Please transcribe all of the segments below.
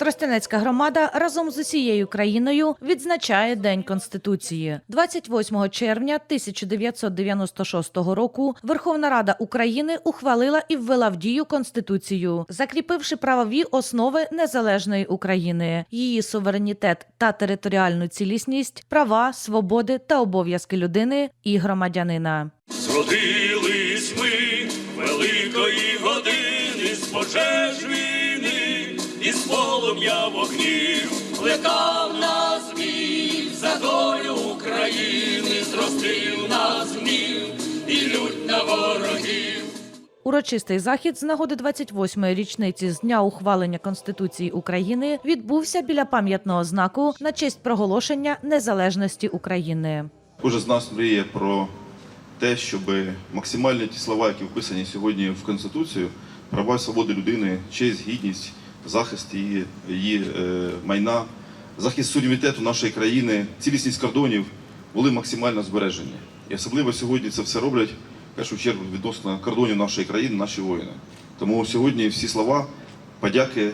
Тростянецька громада разом з усією країною відзначає День Конституції. 28 червня 1996 року Верховна Рада України ухвалила і ввела в дію Конституцію, закріпивши правові основи незалежної України, її суверенітет та територіальну цілісність, права, свободи та обов'язки людини і громадянина. Зродились ми полум'я вогнів плекав нас він за долю України, зростив нас гнів і лють на ворогів. Урочистий захід з нагоди 28-ї річниці з дня ухвалення Конституції України відбувся біля пам'ятного знаку на честь проголошення незалежності України. Кожен з нас мріє про те, щоб максимально ті слова, які вписані сьогодні в Конституцію, права і свободи людини, честь, гідність, захист її, її е, майна, захист суверенітету нашої країни, цілісність кордонів були максимально збережені. І особливо сьогодні це все роблять в першу чергу відносно кордонів нашої країни, наші воїни. Тому сьогодні всі слова, подяки,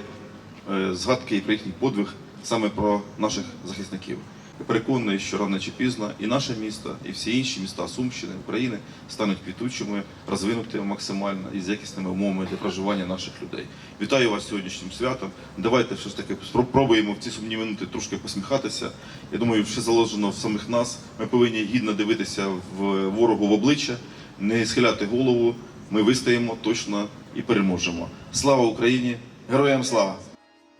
е, згадки про їхній подвиг саме про наших захисників. Переконаний, що рано чи пізно і наше місто, і всі інші міста Сумщини, України стануть квітучими, розвинутими максимально і з якісними умовами для проживання наших людей. Вітаю вас сьогоднішнім святом. Давайте все ж таки спробуємо в ці сумні минути трошки посміхатися. Я думаю, все заложено в самих нас. Ми повинні гідно дивитися в ворогу в обличчя, не схиляти голову. Ми вистоїмо точно і переможемо. Слава Україні! Героям слава!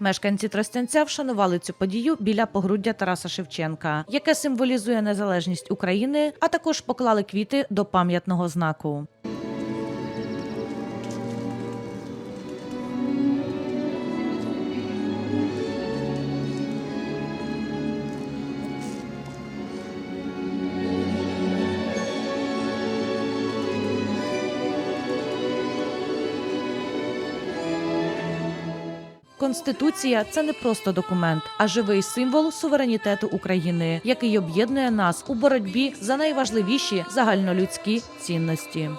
Мешканці Тростянця вшанували цю подію біля погруддя Тараса Шевченка, яке символізує незалежність України, а також поклали квіти до пам'ятного знаку. Конституція це не просто документ, а живий символ суверенітету України, який об'єднує нас у боротьбі за найважливіші загальнолюдські цінності.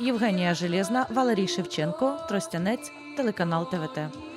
Євгенія Железна, Валерій Шевченко, Тростянець, телеканал ТВТ.